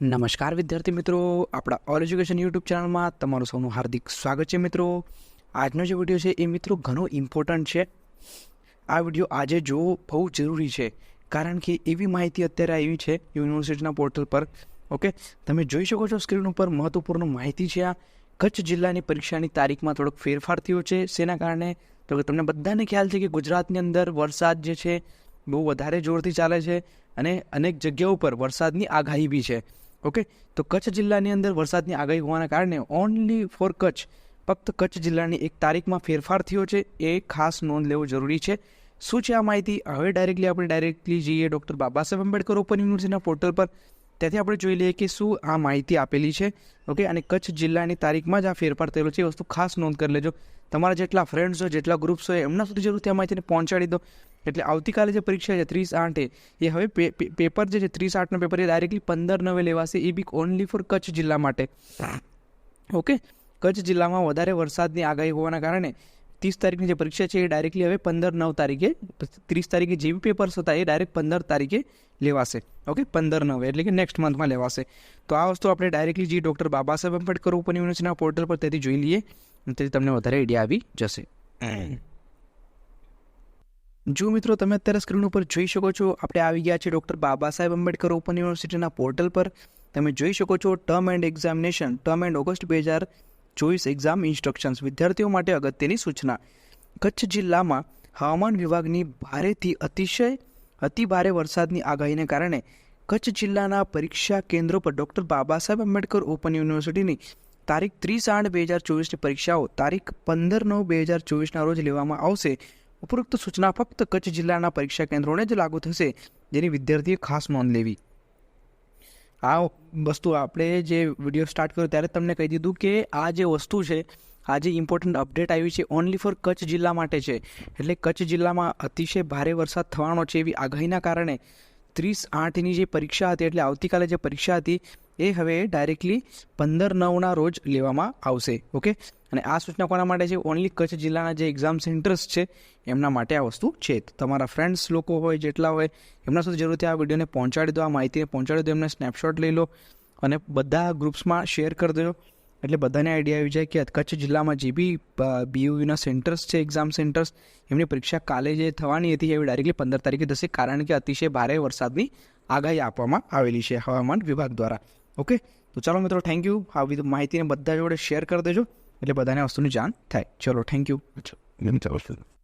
નમસ્કાર વિદ્યાર્થી મિત્રો. આપણા ઓલ એજ્યુકેશન યુટ્યુબ ચેનલમાં તમારું સૌનું હાર્દિક સ્વાગત છે મિત્રો. આજનો જે વીડિયો છે એ મિત્રો ઘણો ઇમ્પોર્ટન્ટ છે. આ વીડિયો આજે જોવો બહુ જરૂરી છે. કારણ કે એવી માહિતી અત્યારે આવી છે યુનિવર્સિટીના પોર્ટલ પર. ઓકે તમે જોઈ શકો છો સ્ક્રીન ઉપર મહત્વપૂર્ણ માહિતી છે આ. કચ્છ જિલ્લાની પરીક્ષાની તારીખમાં થોડોક ફેરફાર થયો છે. શેના કારણે? તો કે તમને બધાને ખ્યાલ છે કે ગુજરાતની અંદર વરસાદ જે છે બહુ વધારે જોરથી ચાલે છે અને અનેક જગ્યાઓ પર વરસાદની આગાહી બી છે. ઓકે તો કચ્છ જિલ્લાની અંદર વરસાદની આગાહી હોવાના કારણે ઓનલી ફોર કચ્છ, ફક્ત કચ્છ જિલ્લાની એક તારીખમાં ફેરફાર થયો છે. એ ખાસ નોંધ લેવું જરૂરી છે. શું છે આ માહિતી? હવે ડાયરેક્ટલી આપણે ડાયરેક્ટલી જઈએ ડૉક્ટર બાબા સાહેબ આંબેડકર ઓપન યુનિવર્સિટીના પોર્ટલ પર. ત્યાંથી આપણે જોઈ લઈએ કે શું આ માહિતી આપેલી છે. ઓકે, અને કચ્છ જિલ્લાની તારીખમાં જ આ ફેરફાર થયેલો છે. એ વસ્તુ ખાસ નોંધ કરી લેજો. તમારા જેટલા ફ્રેન્ડ્સ હોય, જેટલા ગ્રુપ્સ હોય, એમના સુધી જરૂર આ માહિતીને પહોંચાડી દો. એટલે આવતીકાલે જે પરીક્ષા છે, ત્રીસ આઠે, એ હવે પેપર જે છે, ત્રીસ આઠનો પેપર એ ડાયરેક્ટલી પંદર નવે લેવાશે. A B only for Kutch જિલ્લા માટે. ઓકે? કચ્છ જિલ્લામાં વધારે વરસાદની આગાહી હોવાના કારણે ત્રીસ તારીખની જે પરીક્ષા છે એ ડાયરેક્ટલી હવે પંદર નવ તારીખે ત્રીસ તારીખે જે બી પેપર્સ હતા એ ડાયરેક્ટ પંદર તારીખે લેવાશે. ઓકે પંદર નવે, એટલે કે નેક્સ્ટ મંથમાં લેવાશે. તો આ વસ્તુ આપણે ડાયરેક્ટલી જે ડૉક્ટર બાબા સાહેબ આંબેડકર ઓપન યુનિવર્સિટીના પોર્ટલ પર તેથી જોઈ લઈએ, તેથી તમને વધારે આઈડિયા આવી જશે. જો મિત્રો તમે અત્યારે સ્ક્રીન ઉપર જોઈ શકો છો, આપણે આવી ગયા છે ડૉક્ટર બાબા સાહેબ આંબેડકર ઓપન યુનિવર્સિટીના પોર્ટલ પર. તમે જોઈ શકો છો term end examination term end August બે હજાર ચોવીસ એક્ઝામ ઇન્સ્ટ્રક્શન્સ વિદ્યાર્થીઓ માટે અગત્યની સૂચના. કચ્છ જિલ્લામાં હવામાન વિભાગની ભારેથી અતિશય, અતિભારે વરસાદની આગાહીને કારણે કચ્છ જિલ્લાના પરીક્ષા કેન્દ્રો પર ડૉક્ટર બાબા સાહેબ આંબેડકર ઓપન યુનિવર્સિટીની તારીખ ત્રીસ આઠ બે હજાર ચોવીસની પરીક્ષાઓ તારીખ પંદર નવ બે હજાર ચોવીસના રોજ લેવામાં આવશે. ઉપરોક્ત સૂચના ફક્ત કચ્છ જિલ્લાના પરીક્ષા કેન્દ્રોને જ લાગુ થશે, જેની વિદ્યાર્થીએ ખાસ નોંધ લેવી. આ વસ્તુ આપણે જે વીડિયો સ્ટાર્ટ કર્યો ત્યારે તમને કહી દીધું કે આ જે વસ્તુ છે, આ જે ઇમ્પોર્ટન્ટ અપડેટ આવી છે ઓનલી ફોર કચ્છ જિલ્લા માટે છે. એટલે કચ્છ જિલ્લામાં અતિશય ભારે વરસાદ થવાનો છે એવી આગાહીના કારણે ત્રીસ આઠની જે પરીક્ષા હતી, એટલે આવતીકાલે જે પરીક્ષા હતી એ હવે ડાયરેક્ટલી પંદર નવના રોજ લેવામાં આવશે ઓકે અને આ સૂચના કોના માટે છે? ઓનલી કચ્છ જિલ્લાના જે એક્ઝામ સેન્ટર્સ છે, એમના માટે આ વસ્તુ છે. તમારા ફ્રેન્ડ્સ લોકો હોય, જેટલા હોય, એમના સુધી જરૂરથી આ વિડીયોને પહોંચાડી દો, આ માહિતીને પહોંચાડી દો, એમને સ્નેપશોટ લઈ લો અને બધા ગ્રુપ્સમાં શેર કરી દો એટલે બધાને આઈડિયા આવી જાય કે કચ્છ જિલ્લામાં જે બી બીયુના સેન્ટર્સ છે એક્ઝામ સેન્ટર્સ એમની પરીક્ષા કાલે જે થવાની હતી એવી ડાયરેક્ટલી પંદર તારીખે થશે. કારણ કે અતિશય ભારે વરસાદની આગાહી આપવામાં આવેલી છે હવામાન વિભાગ દ્વારા. ઓકે? તો ચાલો મિત્રો થેન્ક યુ આવી માહિતીને બધા જોડે શેર કરી દેજો. એટલે બધાને વસ્તુની જાણ થાય. ચલો થેન્ક યુ Acha,